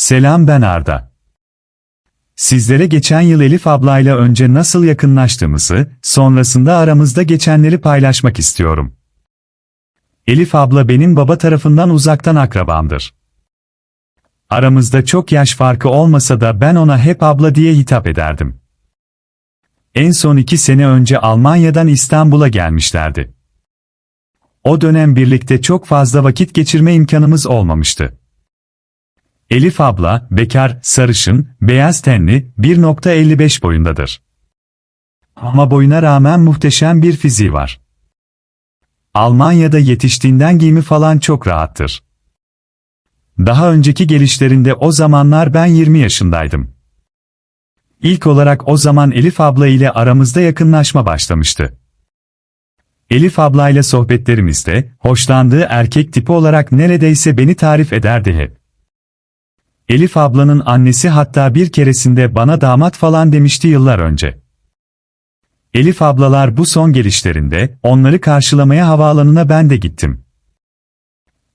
Selam ben Arda. Sizlere geçen yıl Elif ablayla önce nasıl yakınlaştığımızı, sonrasında aramızda geçenleri paylaşmak istiyorum. Elif abla benim baba tarafından uzaktan akrabamdır. Aramızda çok yaş farkı olmasa da ben ona hep abla diye hitap ederdim. En son iki sene önce Almanya'dan İstanbul'a gelmişlerdi. O dönem birlikte çok fazla vakit geçirme imkanımız olmamıştı. Elif abla, bekar, sarışın, beyaz tenli, 1.55 boyundadır. Ama boyuna rağmen muhteşem bir fiziği var. Almanya'da yetiştiğinden giyimi falan çok rahattır. Daha önceki gelişlerinde o zamanlar ben 20 yaşındaydım. İlk olarak o zaman Elif abla ile aramızda yakınlaşma başlamıştı. Elif ablayla sohbetlerimizde, hoşlandığı erkek tipi olarak neredeyse beni tarif ederdi hep. Elif ablanın annesi hatta bir keresinde bana damat falan demişti yıllar önce. Elif ablalar bu son gelişlerinde, onları karşılamaya havaalanına ben de gittim.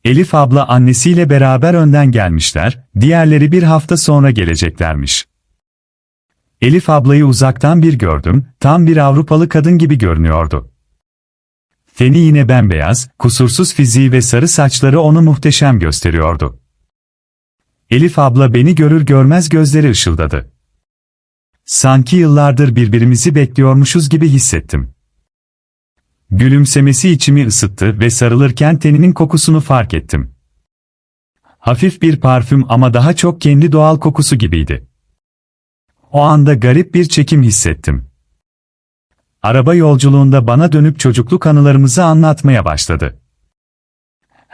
Elif abla annesiyle beraber önden gelmişler, diğerleri bir hafta sonra geleceklermiş. Elif ablayı uzaktan bir gördüm, tam bir Avrupalı kadın gibi görünüyordu. Teni yine bembeyaz, kusursuz fiziği ve sarı saçları onu muhteşem gösteriyordu. Elif abla beni görür görmez gözleri ışıldadı. Sanki yıllardır birbirimizi bekliyormuşuz gibi hissettim. Gülümsemesi içimi ısıttı ve sarılırken teninin kokusunu fark ettim. Hafif bir parfüm ama daha çok kendi doğal kokusu gibiydi. O anda garip bir çekim hissettim. Araba yolculuğunda bana dönüp çocukluk anılarımızı anlatmaya başladı.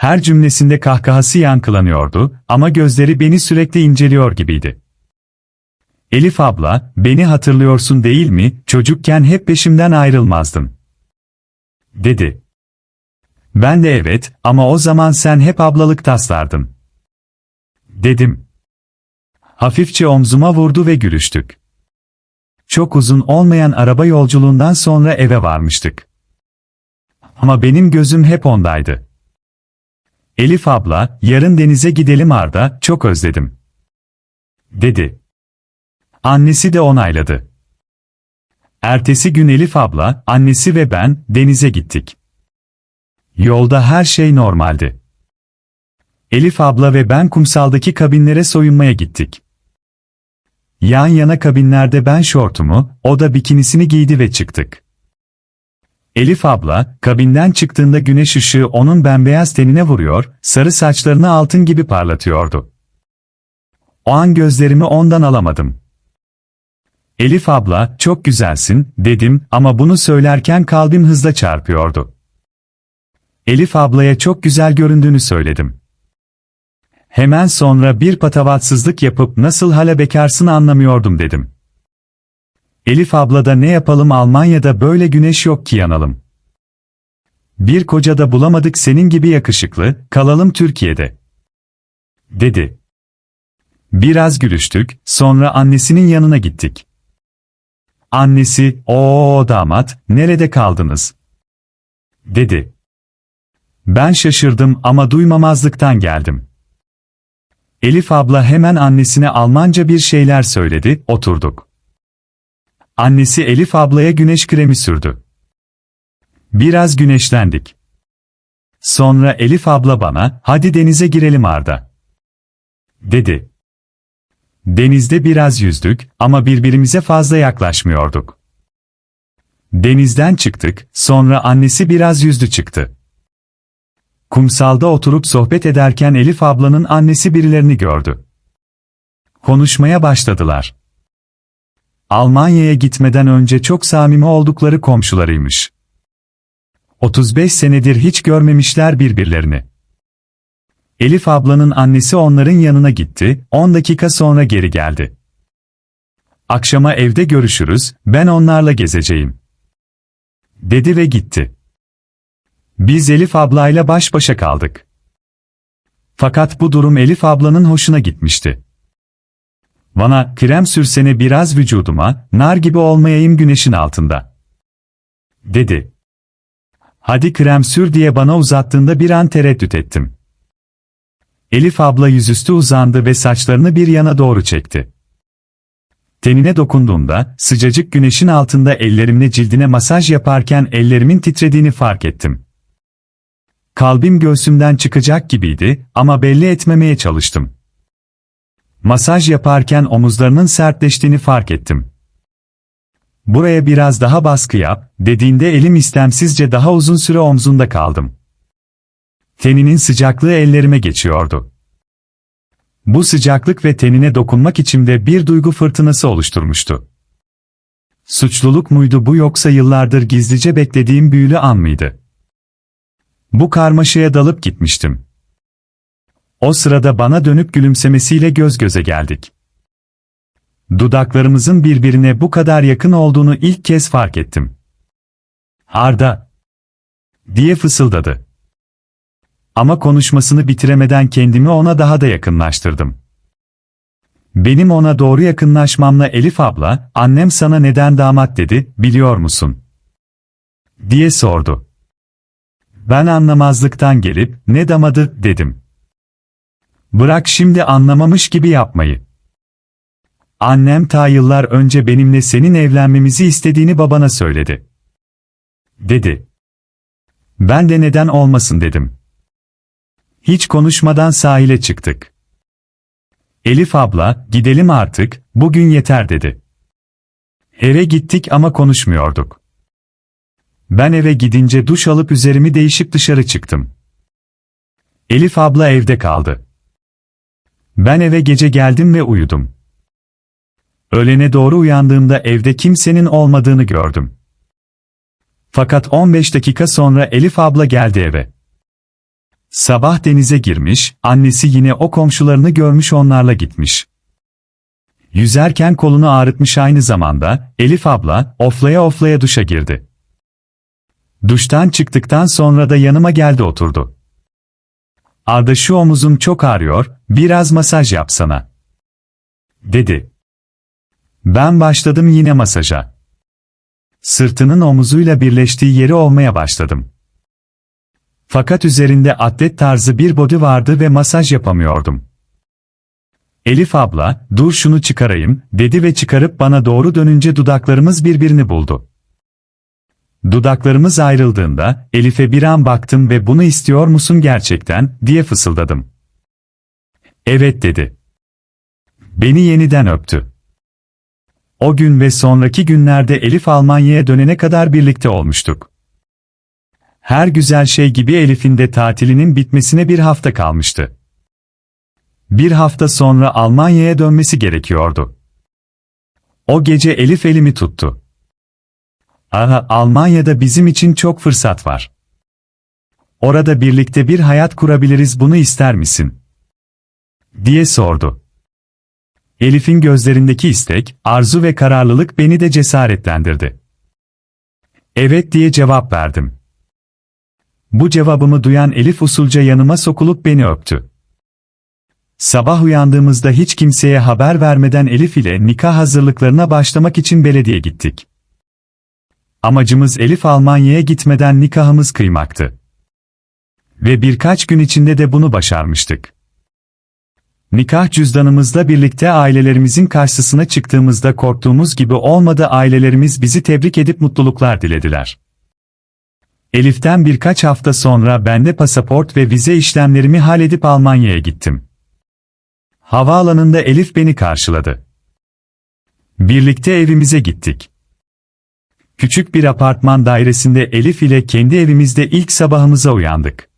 Her cümlesinde kahkahası yankılanıyordu ama gözleri beni sürekli inceliyor gibiydi. Elif abla, beni hatırlıyorsun değil mi, çocukken hep peşimden ayrılmazdın. Dedi. Ben de evet, ama o zaman sen hep ablalık taslardın. Dedim. Hafifçe omzuma vurdu ve gülüştük. Çok uzun olmayan araba yolculuğundan sonra eve varmıştık. Ama benim gözüm hep ondaydı. Elif abla, yarın denize gidelim Arda, çok özledim. Dedi. Annesi de onayladı. Ertesi gün Elif abla, annesi ve ben denize gittik. Yolda her şey normaldi. Elif abla ve ben kumsaldaki kabinlere soyunmaya gittik. Yan yana kabinlerde ben şortumu, o da bikinisini giydi ve çıktık. Elif abla, kabinden çıktığında güneş ışığı onun bembeyaz tenine vuruyor, sarı saçlarını altın gibi parlatıyordu. O an gözlerimi ondan alamadım. Elif abla, çok güzelsin, dedim ama bunu söylerken kalbim hızla çarpıyordu. Elif ablaya çok güzel göründüğünü söyledim. Hemen sonra bir patavatsızlık yapıp nasıl hala bekarsın anlamıyordum dedim. Elif abla da ne yapalım Almanya'da böyle güneş yok ki yanalım. Bir koca da bulamadık senin gibi yakışıklı, kalalım Türkiye'de. Dedi. Biraz gülüştük, sonra annesinin yanına gittik. Annesi, o damat, nerede kaldınız? Dedi. Ben şaşırdım ama duymamazlıktan geldim. Elif abla hemen annesine Almanca bir şeyler söyledi, oturduk. Annesi Elif ablaya güneş kremi sürdü. Biraz güneşlendik. Sonra Elif abla bana, hadi denize girelim Arda. Dedi. Denizde biraz yüzdük ama birbirimize fazla yaklaşmıyorduk. Denizden çıktık, sonra annesi biraz yüzdü çıktı. Kumsalda oturup sohbet ederken Elif ablanın annesi birilerini gördü. Konuşmaya başladılar. Almanya'ya gitmeden önce çok samimi oldukları komşularıymış. 35 senedir hiç görmemişler birbirlerini. Elif ablanın annesi onların yanına gitti, 10 dakika sonra geri geldi. Akşama evde görüşürüz, ben onlarla gezeceğim. Dedi ve gitti. Biz Elif ablayla baş başa kaldık. Fakat bu durum Elif ablanın hoşuna gitmişti. Bana krem sürsene biraz vücuduma, nar gibi olmayayım güneşin altında. Dedi. Hadi krem sür diye bana uzattığında bir an tereddüt ettim. Elif abla yüzüstü uzandı ve saçlarını bir yana doğru çekti. Tenine dokunduğumda, sıcacık güneşin altında ellerimle cildine masaj yaparken ellerimin titrediğini fark ettim. Kalbim göğsümden çıkacak gibiydi ama belli etmemeye çalıştım. Masaj yaparken omuzlarının sertleştiğini fark ettim. Buraya biraz daha baskı yap, dediğinde elim istemsizce daha uzun süre omzunda kaldım. Teninin sıcaklığı ellerime geçiyordu. Bu sıcaklık ve tenine dokunmak içimde bir duygu fırtınası oluşturmuştu. Suçluluk muydu bu yoksa yıllardır gizlice beklediğim büyülü an mıydı? Bu karmaşaya dalıp gitmiştim. O sırada bana dönüp gülümsemesiyle göz göze geldik. Dudaklarımızın birbirine bu kadar yakın olduğunu ilk kez fark ettim. Arda diye fısıldadı. Ama konuşmasını bitiremeden kendimi ona daha da yakınlaştırdım. Benim ona doğru yakınlaşmamla Elif abla, annem sana neden damat dedi, biliyor musun? diye sordu. Ben anlamazlıktan gelip, ne damadı, dedim. Bırak şimdi anlamamış gibi yapmayı. Annem ta yıllar önce benimle senin evlenmemizi istediğini babana söyledi. Dedi. Ben de neden olmasın dedim. Hiç konuşmadan sahile çıktık. Elif abla, gidelim artık, bugün yeter dedi. Eve gittik ama konuşmuyorduk. Ben eve gidince duş alıp üzerimi değişip dışarı çıktım. Elif abla evde kaldı. Ben eve gece geldim ve uyudum. Öğlene doğru uyandığımda evde kimsenin olmadığını gördüm. Fakat 15 dakika sonra Elif abla geldi eve. Sabah denize girmiş, annesi yine o komşularını görmüş onlarla gitmiş. Yüzerken kolunu ağrıtmış aynı zamanda, Elif abla, oflaya oflaya duşa girdi. Duştan çıktıktan sonra da yanıma geldi oturdu. Arda şu omuzum çok ağrıyor, biraz masaj yapsana. Dedi. Ben başladım yine masaja. Sırtının omuzuyla birleştiği yeri olmaya başladım. Fakat üzerinde atlet tarzı bir body vardı ve masaj yapamıyordum. Elif abla, dur şunu çıkarayım, dedi ve çıkarıp bana doğru dönünce dudaklarımız birbirini buldu. Dudaklarımız ayrıldığında, Elif'e bir an baktım ve bunu istiyor musun gerçekten, diye fısıldadım. Evet dedi. Beni yeniden öptü. O gün ve sonraki günlerde Elif Almanya'ya dönene kadar birlikte olmuştuk. Her güzel şey gibi Elif'in de tatilinin bitmesine bir hafta kalmıştı. Bir hafta sonra Almanya'ya dönmesi gerekiyordu. O gece Elif elimi tuttu. Aha, Almanya'da bizim için çok fırsat var. Orada birlikte bir hayat kurabiliriz bunu ister misin? diye sordu. Elif'in gözlerindeki istek, arzu ve kararlılık beni de cesaretlendirdi. Evet diye cevap verdim. Bu cevabımı duyan Elif usulca yanıma sokulup beni öptü. Sabah uyandığımızda hiç kimseye haber vermeden Elif ile nikah hazırlıklarına başlamak için belediye gittik. Amacımız Elif Almanya'ya gitmeden nikahımız kıymaktı. Ve birkaç gün içinde de bunu başarmıştık. Nikah cüzdanımızla birlikte ailelerimizin karşısına çıktığımızda korktuğumuz gibi olmadı ailelerimiz bizi tebrik edip mutluluklar dilediler. Elif'ten birkaç hafta sonra ben de pasaport ve vize işlemlerimi halledip Almanya'ya gittim. Havaalanında Elif beni karşıladı. Birlikte evimize gittik. Küçük bir apartman dairesinde Elif ile kendi evimizde ilk sabahımıza uyandık.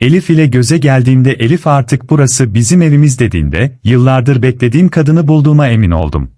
Elif ile göze geldiğimde Elif artık burası bizim evimiz dediğinde, yıllardır beklediğim kadını bulduğuma emin oldum.